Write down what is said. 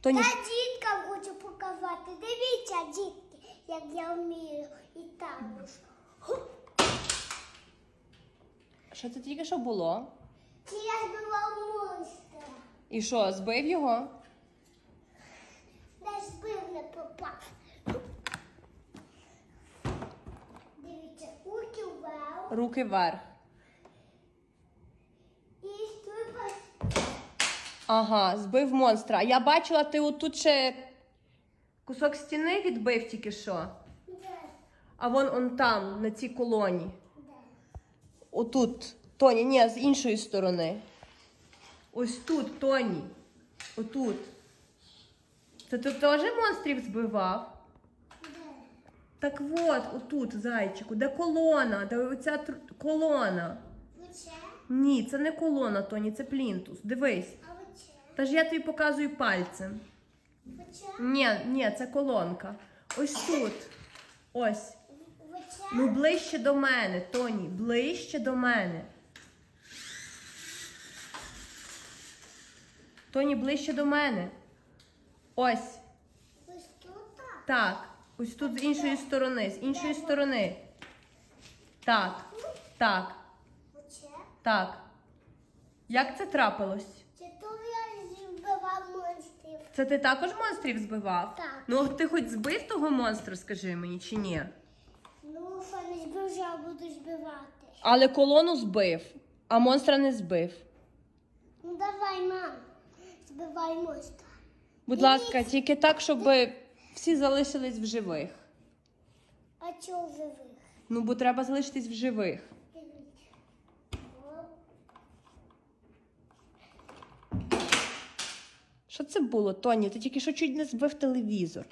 Тоні, Я діткам хочу показати. Дивіться, дітки, як я вмію і також. що це тільки що було? Чи я збивав монстра? І що, збив його? Не збив, не попав. Дивіться, руки вверх. Руки вверх. І стрибай. Ага, збив монстра. А я бачила, ти отут ще кусок стіни відбив тільки що. А вон он там, на цій колоні. Отут. Тоні, ні, з іншої сторони. Ось тут, Тоні. Отут. Це ти теж монстрів збивав? Де? Так от, отут, зайчику, де колона, де оця тр- колона. Ні, це не колона, Тоні, це плінтус. Дивись. А? Та ж я тобі показую пальцем. Ні, ні, це колонка. Ось тут. Ось. Ну, ближче до мене, Тоні, ближче до мене. Тоні, ближче до мене. Ось. Ось тут? так? Так. Ось тут з іншої сторони, з іншої сторони. Так. Так. Так. Як це трапилось? Це то я збивав монстрів. Це ти також монстрів збивав? Так. Ну, ти хоч збив того монстра, скажи мені, чи ні? Ну, що не збив, я буду збивати. Але колону збив, а монстра не збив. Ну давай, мам, збивай монстра. Будь ласка, тільки так, щоб всі залишились в живих. А чого в живих? Ну, бо треба залишитись в живих. Дивіться. Оп. Що це було, Тоні? Ти тільки що чуть не збив телевізор.